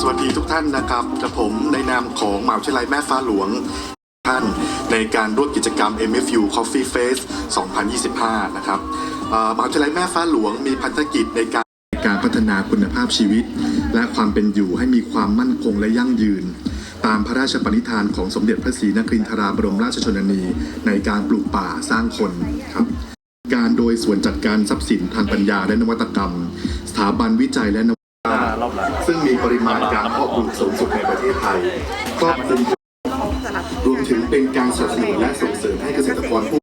สวัสดีทุกท่านนะครับกระผมในนามของมหาวิทยาลัยแม่ฟ้าหลวงท่านในการร่วมกิจกรรม MFU Coffee Face 2025 นะครับเอ่อมหาวิทยาลัยแม่ฟ้าหลวงมีพันธกิจในการการพัฒนาคุณภาพชีวิต และความเป็นอยู่ให้มีความมั่นคงและยั่งยืน ตามพระราชปณิธานของสมเด็จพระศรีนครินทราบรมราชชนนี ในการปลูกป่าสร้างคนครับการโดยส่วนจัดการทรัพย์สินทางปัญญาและนวัตกรรม สถาบันวิจัยและน รรมรอบหลัง ซึ่งมีปริมาณการเพาะปลูกสูงสุดในประเทศไทยครอบคลุมรวมถึงเป็นการสนับสนุนและส่งเสริมให้เกษตรกรผู้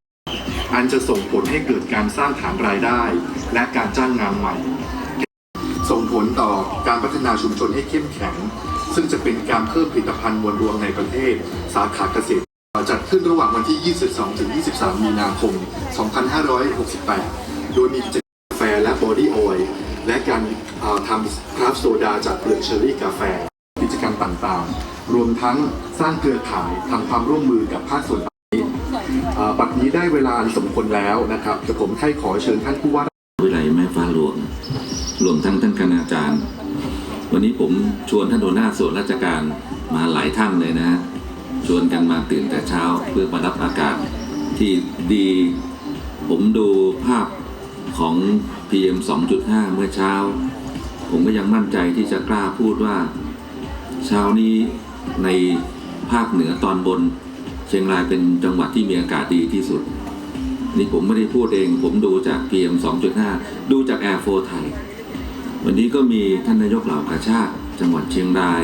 อันจะส่งผลให้เกิดการสร้างฐานรายได้ และการจ้างงานใหม่ ส่งผลต่อการพัฒนาชุมชนให้เข้มแข็ง ซึ่งจะเป็นการเพิ่มผลิตภัณฑ์มวลรวมในประเทศ สาขาเกษตรจัดขึ้นระหว่างวันที่ 22 ถึง 23 มีนาคม 2568 โดยมีกิจกรรมกาแฟและบอดี้ออยล์ และการทำคราฟโซดาจากเปลือกเชอรี่กาแฟ กิจกรรมต่างๆ รวมทั้งสร้างเครือข่ายทำความร่วมมือกับภาคส่วนต่างเอ่อบัดนี้ได้เวลาสมควรแล้วนะครับจะผมให้ขอเชิญท่านผู้ว่าวิไลแม่ฟ้าหลวงรวมทั้งท่านคณาจารย์ วันนี้ผมชวนท่านหัวหน้าส่วนราชการมาหลายท่านเลยนะ ชวนกันมาตื่นแต่เช้าเพื่อมารับอากาศที่ดี ผมดูภาพของ PM 2.5 เมื่อเช้า ผมก็ยังมั่นใจที่จะกล้าพูดว่า เช้านี้ในภาคเหนือตอนบน เชียงรายเป็นจังหวัดที่มีอากาศดีที่สุด นี่ผมไม่ได้พูดเอง ผมดูจาก PM 2.5 ดูจาก Air 4ไทย วันนี้ก็มีท่านนายกเหล่ากาชาติ จังหวัดเชียงราย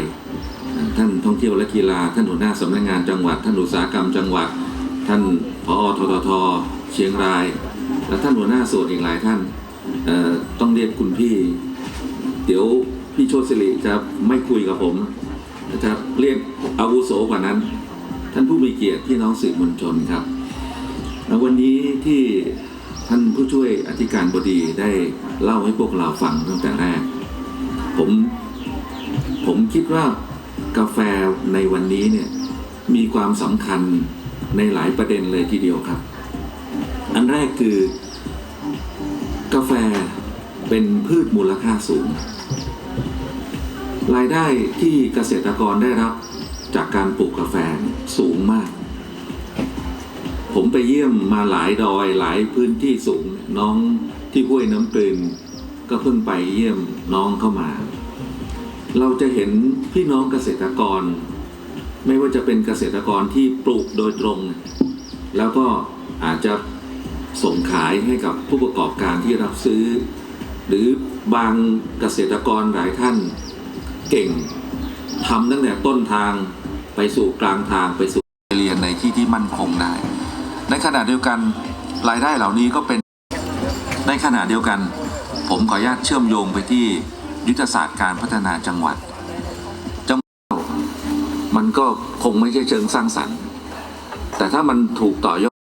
ท่านท่องเที่ยวและกีฬา ท่านหัวหน้าสำนักงานจังหวัด ท่านอุตสาหกรรมจังหวัด ท่านผอทททเชียงราย และท่านหัวหน้าส่วนอีกหลายท่าน ต้องเรียกคุณพี่ เดี๋ยวพี่โชติสิริจะไม่คุยกับผมจะเรียกอาวุโสกว่านั้น ท่านผู้มีเกียรติพี่น้องสื่อมวลชนครับแล้ววันนี้ที่ท่านผู้ช่วยอธิการบดีได้เล่าให้พวกเราฟังตั้งแต่แรก ผมผมคิดว่ากาแฟในวันนี้เนี่ยมีความสำคัญในหลายประเด็นเลยทีเดียวครับ อันแรกคือ กาแฟเป็นพืชมูลค่าสูง รายได้ที่เกษตรกรได้รับจากการปลูกกาแฟสูงมาก ผมไปเยี่ยมมาหลายดอยหลายพื้นที่สูงน้องที่ห้วยน้ำตืนก็เพิ่งไปเยี่ยมน้องเข้ามา เราจะเห็นพี่น้องเกษตรกร ไม่ว่าจะเป็นเกษตรกรที่ปลูกโดยตรง แล้วก็อาจจะ ส่งขายให้กับผู้ประกอบการที่รับซื้อ หรือบางเกษตรกรหลายท่านเก่งทำตั้งแต่ต้นทางไปสู่กลางทางไปสู่เรียนในที่ที่มั่นคงได้ ในขณะเดียวกันรายได้เหล่านี้ก็เป็นในขณะเดียวกัน ผมขออนุญาตเชื่อมโยงไปที่ยุทธศาสตร์การพัฒนาจังหวัด จังหวัดมันก็คงไม่ใช่เชิงสร้างสรรค์ แต่ถ้ามันถูกต่อยอด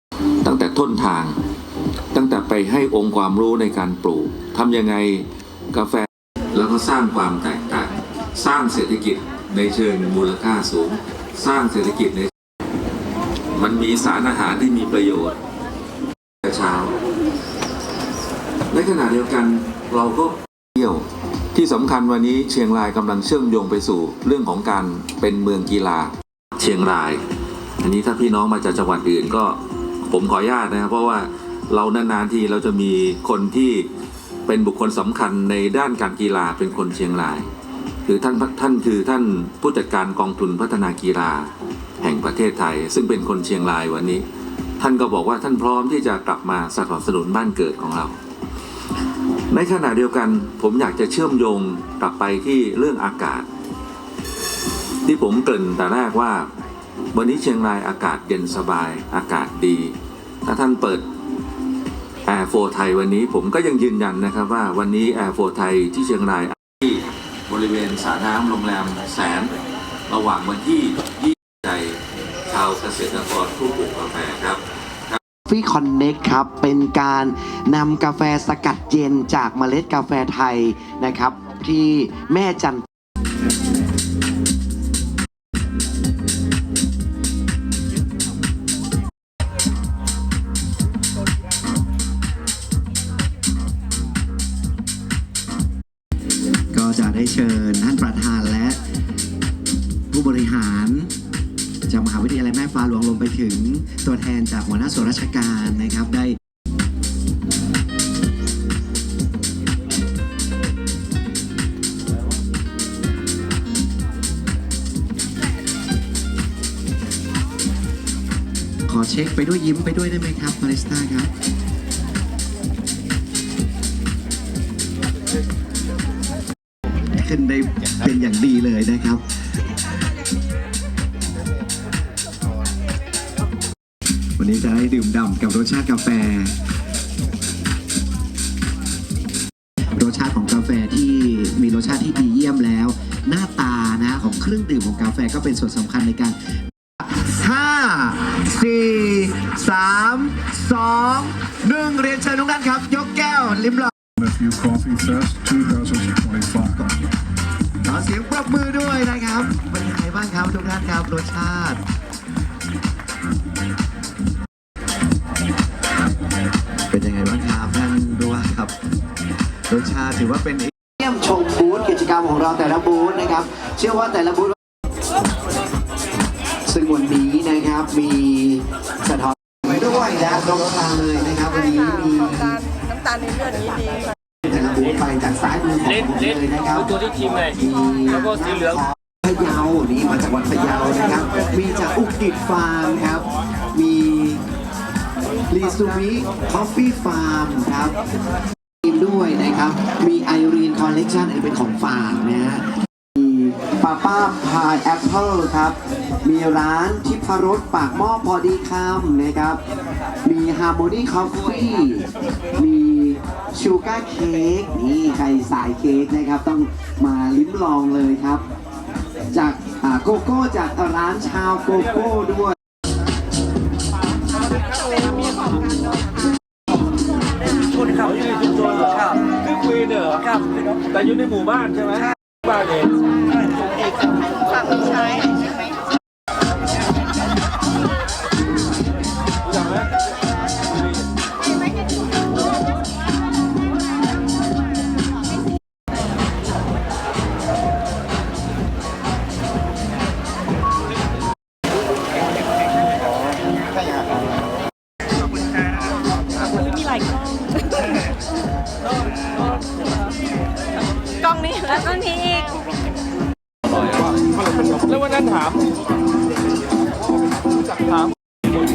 ตั้งแต่ต้นทาง ตั้งแต่ไปให้องค์ความรู้ในการปลูกทำยังไงกาแฟแล้วก็สร้างความแตกต่าง สร้างเศรษฐกิจในเชิงมูลค่าสูง สร้างเศรษฐกิจใน มันมีสารอาหารที่มีประโยชน์แต่เช้าในขณะเดียวกันเราก็เที่ยวที่สำคัญวันนี้เชียงรายกำลังเชื่อมโยงไปสู่เรื่องของการเป็นเมืองกีฬาเชียงราย อันนี้ถ้าพี่น้องมาจากจังหวัดอื่นก็ผมขออนุญาตนะครับเพราะว่า เรานานๆทีเราจะมีคนที่เป็นบุคคลสำคัญในด้านการกีฬาเป็นคนเชียงราย คือท่านท่านคือท่านผู้จัดการกองทุนพัฒนากีฬาแห่งประเทศไทย ซึ่งเป็นคนเชียงรายวันนี้ ท่านก็บอกว่าท่านพร้อมที่จะกลับมาสนับสนุนบ้านเกิดของเรา ในขณะเดียวกันผมอยากจะเชื่อมโยงกลับไปที่เรื่องอากาศ ที่ผมเกริ่นแต่แรกว่า วันนี้เชียงรายอากาศเย็นสบายอากาศดีถ้าท่านเปิด Air 4ไทยวันนี้ผมก็ยังยืนยันนะครับว่าวันนี้ Air 4ไทยที่เชียงรายที่บริเวณสระน้ำโรงแรมแสน ระหว่างวันที่20ใจชาวเกษตรกรผู้ปลูกกาแฟครับฟี่คอนเน็กครับ เป็นการนำกาแฟสกัดเย็นจากเมล็ดกาแฟไทยนะครับ ที่แม่จัน เชิญท่านประธานและ ผู้บริหารจากมหาวิทยาลัยแม่ฟ้าหลวงรวมไปถึงตัวแทนจากหัวหน้าส่วนราชการนะครับได้ขอเช็คไปด้วยยิ้มไปด้วยได้ไหมครับบาริสต้าครับ นได้เป็นอย่างดีเลยนะครับวันนี้จะได้ดื่มด่ำกับรสชาติกาแฟ รสชาติของกาแฟที่มีรสชาติที่ดีเยี่ยมแล้ว หน้าตานะของเครื่องดื่มของกาแฟก็เป็นส่วนสำคัญในการห้าสี่สามสองหนึ่งเรียนเชิญทุกท่านครับ ยกแก้ว ลิ้มลอง Matthew Coffee Fest 2025. ครับเป็นยังไงบ้างครับทุกท่านครับรสชาติเป็นยังไงบ้างครับท่านด้วยครับรสชาติถือว่าเป็นเยี่ยมชมบูธกิจกรรมของเราแต่ละบูธนะครับ เชื่อว่าแต่ละบูธซึ่งวันนี้นะครับมีสะท้อนไปด้วยนะตรงกลางเลยนะครับวันนี้มีน้ำตาลน้ำตาลในเลือดนี้ดีค่ะแต่ละบูธไปจากซ้ายมือของผมเลยนะครับตัวที่ทีมเลยมีแล้วก็สีเหลืองพะเยานี่มาจากวัดพะเยานะครับ มีจากอุกฤษฟาร์มครับ มีรีซูมิคอฟฟี่ฟาร์มครับมีด้วยนะครับ มีไอรีนคอลเลกชันอันนี้เป็นของฝากนะฮะมีป้าป้าพายแอปเปิลครับ มีร้านทิพรสปากหม้อพอดีคำนะครับ มีฮาร์โมนีคอฟฟี่มีชูการ์เค้กนี่ใครสายเค้กนะครับ ต้องมาลิ้มลองเลยครับ จากโกโก้จากร้านชาวโกโก้ด้วยคนขับอยู่ในชุมชนครับคือคุยเนอะครับแต่อยู่ในหมู่บ้านใช่ไหมบ้านเองฝั่งใช้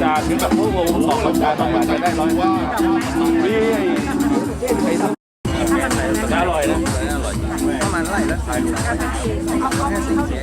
จาถึงแบบพวกผมสองคนจาต้องมาจะได้ร้อยว่าพี่ไอ้อร่อยนะอร่อยประมาณเท่าไหร่แล้ว